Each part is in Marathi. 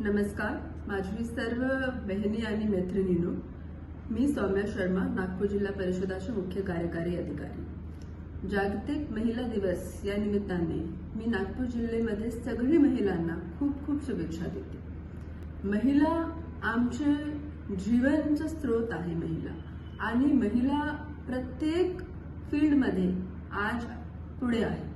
नमस्कार माझी सर्व बहिणी आणि मैत्रिणीनो मी सौम्या शर्मा नागपूर जिल्हा परिषदाचे मुख्य कार्यकारी अधिकारी. जागतिक महिला दिवस या निमित्ताने मी नागपूर जिल्ह्यामध्ये सगळी महिलांना खूप खूप शुभेच्छा देते. महिला आमचे जीवनचा स्रोत आहे महिला आणि महिला प्रत्येक फील्डमध्ये आज पुढे आहे.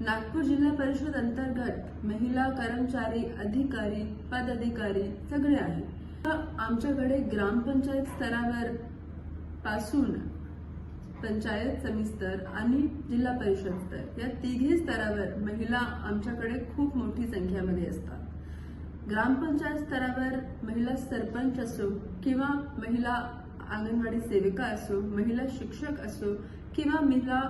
नागपूर जिल्हा परिषद अंतर्गत महिला कर्मचारी अधिकारी पदाधिकारी सगळे आहेत. आमच्याकडे ग्रामपंचायत स्तरावर पासून पंचायत समिस्तर आणि जिल्हा परिषद स्तर या तिघी स्तरावर महिला आमच्याकडे खूप मोठी संख्यामध्ये असतात. ग्रामपंचायत स्तरावर महिला सरपंच असो किंवा महिला अंगणवाडी सेविका असो महिला शिक्षक असो किंवा महिला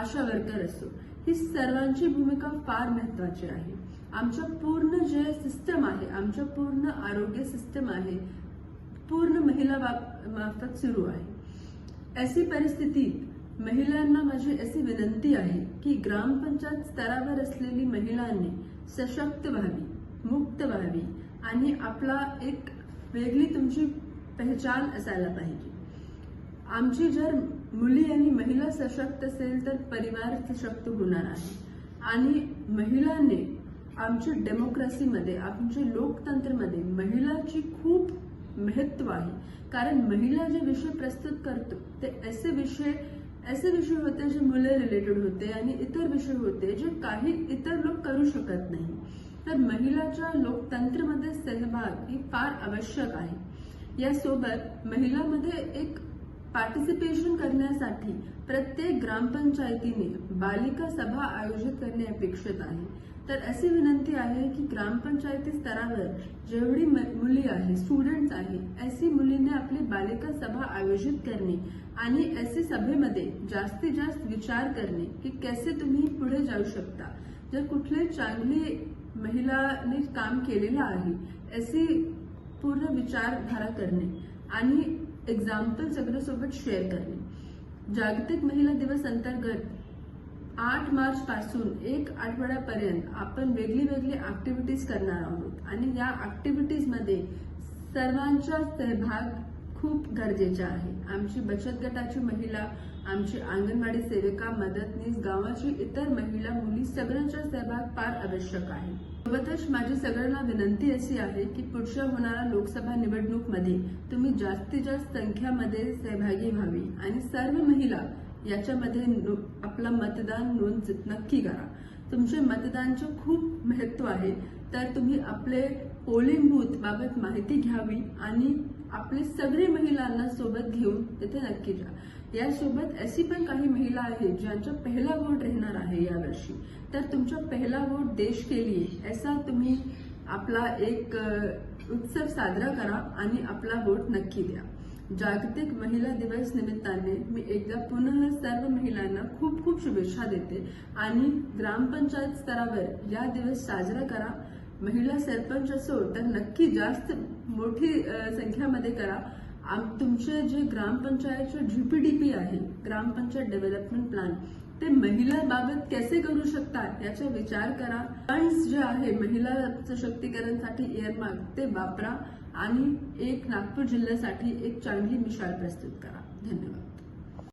आशा वर्कर असो ही सर्वांची भूमिका फार महत्वाची आहे. आमच्या पूर्ण जे सिस्टम आहे. आमच्या पूर्ण आरोग्य सिस्टम आहे. पूर्ण महिला मार्फत सुरू आहे. अशी परिस्थितीत महिलांना माझी अशी विनंती आहे की ग्रामपंचायत स्तरावर असलेली महिलांनी सशक्त व्हावी मुक्त व्हावी आणि आपला एक वेगळी तुमची पहचान असायला पाहिजे. आमची जर मुली आणि महिला सशक्त असेल तर परिवार सशक्त होणार आहे. आणि महिलांनी आमच्या डेमोक्रेसीमध्ये आमच्या लोकतंत्रमध्ये महिलाची खूप महत्त्व आहे. कारण महिला जे विषय प्रस्तुत करतो ते असे विषय असे विषय होते जे मुले रिलेटेड होते आणि इतर विषय होते जे काही इतर लोक करू शकत नाही. तर महिलाच्या लोकतंत्रमध्ये सहभाग ही फार आवश्यक आहे. यासोबत महिलामध्ये एक पार्टिसिपेशन करण्यासाठी प्रत्येक ग्रामपंचायतीने बालिका सभा आयोजित करणे अपेक्षित आहे. तर अशी विनंती आहे की ग्रामपंचायती स्तरावर जेवढी मुली आहे स्टुडंट्स आहे अशी मुलींनी आपली बालिका सभा आयोजित करणे आणि अशी सभेमध्ये जास्तीत जास्त विचार करणे की कसे तुम्ही पुढे जाऊ शकता. जर कुठले चांगली महिलाने काम केलेलं आहे अशी पूर्ण विचारधारा करणे आणि एक्झाम्पल सगळ्यासोबत शेअर करणे. जागतिक महिला दिवस अंतर्गत आठ मार्च पासून एक आठवड्यापर्यंत आपण वेगळी वेगळी ऍक्टिव्हिटीज करणार आहोत. आणि या ऍक्टिव्हिटीजमध्ये सर्वांचा सहभाग खूप गरजेच्या आहे. आमची बचत गटाची महिला आमची अंगणवाडी सेविका मदतनीस गावाची इतर महिला मुली सगळ्यांचा सहभाग फार आवश्यक आहे. सोबतच माझी सगळ्यांना विनंती अशी आहे की पुढच्या होणाऱ्या लोकसभा निवडणूकमध्ये तुम्ही जास्तीत जास्त संख्यामध्ये सहभागी व्हावी आणि सर्व महिला याच्यामध्ये आपला मतदान नोंद नक्की करा. तुमचे मतदानचे खूप महत्त्व आहे. तर तुम्ही आपले पोलिंग बूथ बाबत माहिती घ्यावी आणि आपले सगळे महिलांना सोबत घेऊन तिथे नक्की जा. यासोबत अशी पण काही महिला आहेत ज्यांचा पहिला वोट राहणार आहे यावर्षी तर तुमचा पहिला वोट देश के लिए. असा तुम्ही आपला एक उत्सव साजरा करा आणि आपला वोट नक्की द्या. जागतिक महिला दिवस निमित्ताने मी एकदा पुन्हा सर्व महिलांना खूप खूप शुभेच्छा देते आणि ग्रामपंचायत स्तरावर या दिवस साजरा करा. महिला सरपंच असो तर नक्की जास्त मोठी संख्यामध्ये करा. आम- तुमचे जे ग्रामपंचायतचे जीपीडीपी आहे ग्रामपंचायत डेव्हलपमेंट प्लॅन ते महिलांबाबत कसे करू शकतात याचा विचार करा. फंड्स जे आहे महिला सशक्तीकरणसाठी एअरमार्क ते वापरा. आणि एक नागपूर जिल्ह्यासाठी एक चांगली मिसाल प्रस्तुत करा. धन्यवाद.